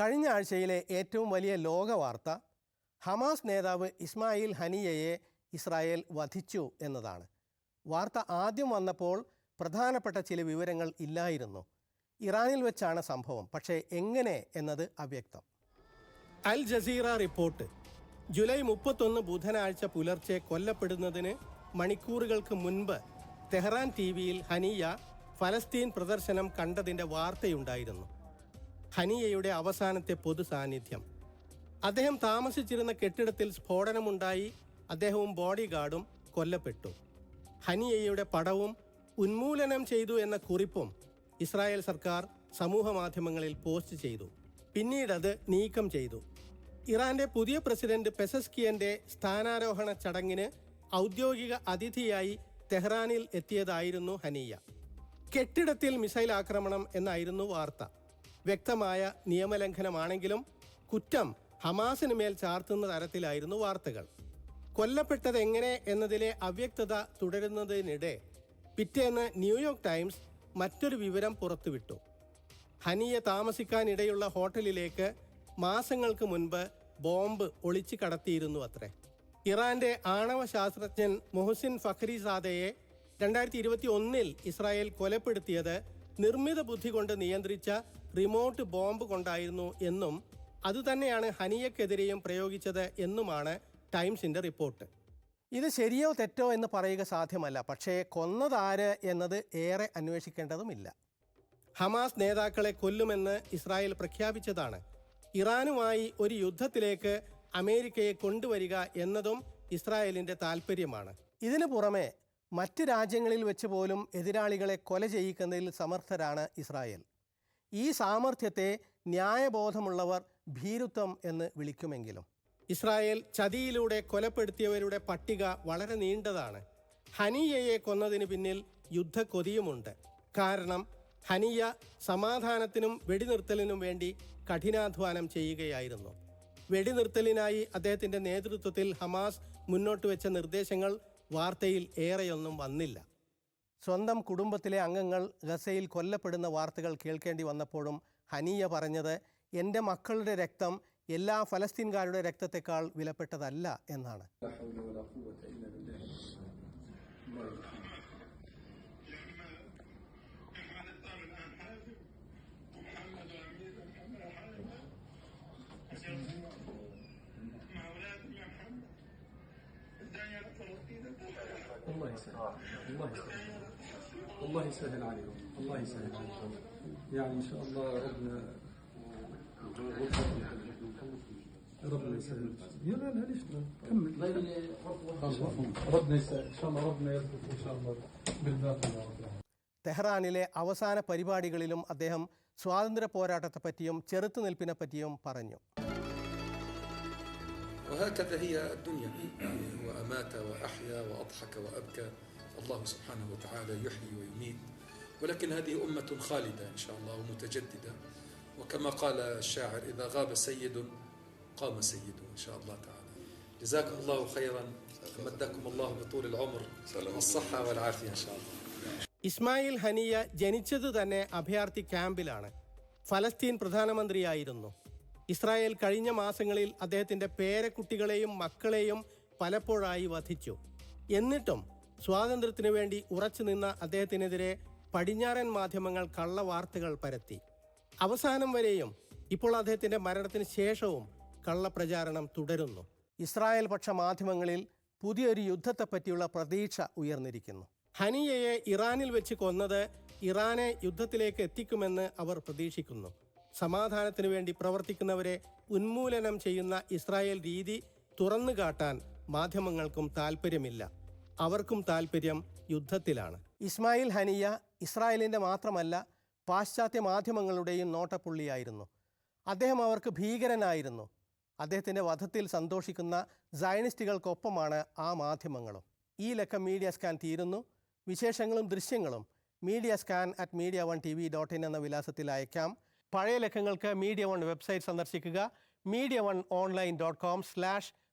കഴിഞ്ഞ ആഴ്ചയിലെ ഏറ്റവും വലിയ ലോക വാർത്ത ഹമാസ് നേതാവ് ഇസ്മായിൽ ഹനിയയെ ഇസ്രായേൽ വധിച്ചു എന്നതാണ്. വാർത്ത ആദ്യം വന്നപ്പോൾ പ്രധാനപ്പെട്ട ചില വിവരങ്ങൾ ഇല്ലായിരുന്നു. ഇറാനിൽ വെച്ചാണ് സംഭവം. പക്ഷേ എങ്ങനെ എന്നത് അവ്യക്തം. Al Jazeera report. ജൂലൈ മുപ്പത്തൊന്ന് ബുധനാഴ്ച പുലർച്ചെ കൊല്ലപ്പെടുന്നതിന് മണിക്കൂറുകൾക്ക് മുൻപ് തെഹ്റാൻ ടി വിയിൽ ഹനിയ ഫലസ്തീൻ പ്രദർശനം കണ്ടതിന്റെ വാർത്തയുണ്ടായിരുന്നു. ഹനിയയുടെ അവസാനത്തെ പൊതു സാന്നിധ്യം. അദ്ദേഹം താമസിച്ചിരുന്ന കെട്ടിടത്തിൽ സ്ഫോടനമുണ്ടായി അദ്ദേഹവും ബോഡിഗാർഡും കൊല്ലപ്പെട്ടു. ഹനിയയുടെ പടവും ഉന്മൂലനം ചെയ്തു എന്ന കുറിപ്പും ഇസ്രായേൽ സർക്കാർ സമൂഹ മാധ്യമങ്ങളിൽ പോസ്റ്റ് ചെയ്തു. പിന്നീടത് നീക്കം ചെയ്തു. ഇറാന്റെ പുതിയ പ്രസിഡന്റ് പെസസ്കിയന്റെ സ്ഥാനാരോഹണ ചടങ്ങിന് ഔദ്യോഗിക അതിഥിയായി തെഹ്റാനിൽ എത്തിയതായിരുന്നു ഹനിയ. കെട്ടിടത്തിൽ മിസൈൽ ആക്രമണം എന്നായിരുന്നു വാർത്ത. വ്യക്തമായ നിയമലംഘനമാണെങ്കിലും കുറ്റം ഹമാസിന് മേൽ ചാർത്തുന്ന തരത്തിലായിരുന്നു വാർത്തകൾ. കൊല്ലപ്പെട്ടത് എങ്ങനെ എന്നതിലെ അവ്യക്തത തുടരുന്നതിനിടെ പിറ്റേന്ന് ന്യൂയോർക്ക് ടൈംസ് മറ്റൊരു വിവരം പുറത്തുവിട്ടു. ഹനിയെ താമസിക്കാനിടയുള്ള ഹോട്ടലിലേക്ക് മാസങ്ങൾക്ക് മുൻപ് ബോംബ് ഒളിച്ചു കടത്തിയിരുന്നു അത്രേ. ഇറാന്റെ ആണവ ശാസ്ത്രജ്ഞൻ മൊഹസിൻ ഫഖ്രിസാദയെ രണ്ടായിരത്തി ഇരുപത്തി ഒന്നിൽ ഇസ്രായേൽ കൊലപ്പെടുത്തിയത് നിർമ്മിത ബുദ്ധി കൊണ്ട് നിയന്ത്രിച്ച റിമോട്ട് ബോംബ് കൊണ്ടായിരുന്നു എന്നും അതുതന്നെയാണ് ഹനിയക്കെതിരെയും പ്രയോഗിച്ചത് എന്നുമാണ് ടൈംസിന്റെ റിപ്പോർട്ട്. ഇത് ശരിയോ തെറ്റോ എന്ന് പറയുക സാധ്യമല്ല. പക്ഷേ കൊന്നതാര് എന്നത് ഏറെ അന്വേഷിക്കേണ്ടതുമില്ല. ഹമാസ് നേതാക്കളെ കൊല്ലുമെന്ന് ഇസ്രായേൽ പ്രഖ്യാപിച്ചതാണ്. ഇറാനുമായി ഒരു യുദ്ധത്തിലേക്ക് അമേരിക്കയെ കൊണ്ടുവരിക എന്നതും ഇസ്രായേലിന്റെ താൽപ്പര്യമാണ് ഇതിനു പുറമെ മറ്റ് രാജ്യങ്ങളിൽ വെച്ച് പോലും എതിരാളികളെ കൊല ചെയ്യിക്കുന്നതിൽ സമർത്ഥരാണ് ഇസ്രായേൽ. ഈ സാമർഥ്യത്തെ ന്യായബോധമുള്ളവർ ഭീരുത്വം എന്ന് വിളിക്കുമെങ്കിലും. ഇസ്രായേൽ ചതിയിലൂടെ കൊലപ്പെടുത്തിയവരുടെ പട്ടിക വളരെ നീണ്ടതാണ്. ഹനിയയെ കൊന്നതിന് പിന്നിൽ യുദ്ധക്കൊതിയുമുണ്ട്. കാരണം ഹനിയ സമാധാനത്തിനും വെടിനിർത്തലിനും വേണ്ടി കഠിനാധ്വാനം ചെയ്യുകയായിരുന്നു. വെടിനിർത്തലിനായി അദ്ദേഹത്തിന്റെ നേതൃത്വത്തിൽ ഹമാസ് മുന്നോട്ട് വെച്ച നിർദ്ദേശങ്ങൾ വാർത്തയിൽ ഏറെയൊന്നും വന്നില്ല. സ്വന്തം കുടുംബത്തിലെ അംഗങ്ങൾ ഗസയിൽ കൊല്ലപ്പെടുന്ന വാർത്തകൾ കേൾക്കേണ്ടി വന്നപ്പോഴും ഹനിയ പറഞ്ഞത് എൻ്റെ മക്കളുടെ രക്തം എല്ലാ ഫലസ്തീൻകാരുടെ രക്തത്തെക്കാൾ വിലപ്പെട്ടതല്ല എന്നാണ് لا حول ولا قوة إلا بالله الله يرحمه الله يسهل الله يسهل الله يسهل عليهم الله يسهل عليهم يعني ان شاء الله ربنا ربنا يسهل يا لا لا ليش لا كمل ربنا يسهل ان شاء الله ربنا يرزقك ان شاء الله بالباقي يا رب العالمين തെഹ്റാനിലെ അവസാന പരിപാടികളിലും അദ്ദേഹം സ്വാതന്ത്ര്യ പോരാട്ടത്തെപ്പറ്റിയും ചെറുത്തുനിൽപ്പിനെപ്പറ്റിയും പറഞ്ഞു وهكذا هي الدنيا يعني هو أمات وأحيا وأضحك وأبكى الله سبحانه وتعالى يحيي ويميت ولكن هذه أمة خالدة إن شاء الله ومتجددة وكما قال الشاعر إذا غاب سيد قام سيده إن شاء الله تعالى جزاكم الله خيرا مدكم الله بطول العمر والصحة والعافية إن شاء الله ഇസ്മായിൽ ഹനിയ ജനിച്ചത് തന്നെ അഭയാർത്ഥി ക്യാമ്പിലാണ് ഫലസ്തീൻ പ്രധാനമന്ത്രിയായിരുന്നു ഇസ്രായേൽ കഴിഞ്ഞ മാസങ്ങളിൽ അദ്ദേഹത്തിന്റെ പേരക്കുട്ടികളെയും മക്കളെയും പലപ്പോഴായി വധിച്ചു എന്നിട്ടും സ്വാതന്ത്ര്യത്തിനു വേണ്ടി ഉറച്ചുനിന്ന അദ്ദേഹത്തിനെതിരെ പടിഞ്ഞാറൻ മാധ്യമങ്ങൾ കള്ളവാർത്തകൾ പരത്തി. അവസാനം വരെയും ഇപ്പോൾ അദ്ദേഹത്തിന്റെ മരണത്തിന് ശേഷവും കള്ളപ്രചാരണം തുടരുന്നു. ഇസ്രായേൽ പക്ഷ മാധ്യമങ്ങളിൽ പുതിയൊരു യുദ്ധത്തെപ്പറ്റിയുള്ള പ്രതീക്ഷ ഉയർന്നിരിക്കുന്നു. ഹനിയയെ ഇറാനിൽ വെച്ച് കൊന്നത് ഇറാനെ യുദ്ധത്തിലേക്ക് എത്തിക്കുമെന്ന് അവർ പ്രതീക്ഷിക്കുന്നു. സമാധാനത്തിനു വേണ്ടി പ്രവർത്തിക്കുന്നവരെ ഉന്മൂലനം ചെയ്യുന്ന ഇസ്രായേൽ രീതി തുറന്നു കാട്ടാൻ മാധ്യമങ്ങൾക്കും താല്പര്യമില്ല അവർക്കും താല്പര്യം യുദ്ധത്തിലാണ്. ഇസ്മായിൽ ഹനിയ ഇസ്രായേലിന്റെ മാത്രമല്ല പാശ്ചാത്യ മാധ്യമങ്ങളുടെയും നോട്ടപ്പുള്ളിയായിരുന്നു. അദ്ദേഹം അവർക്ക് ഭീകരനായിരുന്നു. അദ്ദേഹത്തിന്റെ വധത്തിൽ സന്തോഷിക്കുന്ന സയനിസ്റ്റുകൾക്കൊപ്പമാണ് ആ മാധ്യമങ്ങളും. ഈ ലക്കം മീഡിയ സ്കാൻ തീരുന്നു. വിശേഷങ്ങളും ദൃശ്യങ്ങളും media scan at media one T V dot in എന്ന വിലാസത്തിൽ അയക്കാം. പഴയ ലക്കങ്ങൾക്ക് മീഡിയ വൺ വെബ്സൈറ്റ് സന്ദർശിക്കുക. Media one online dot com slash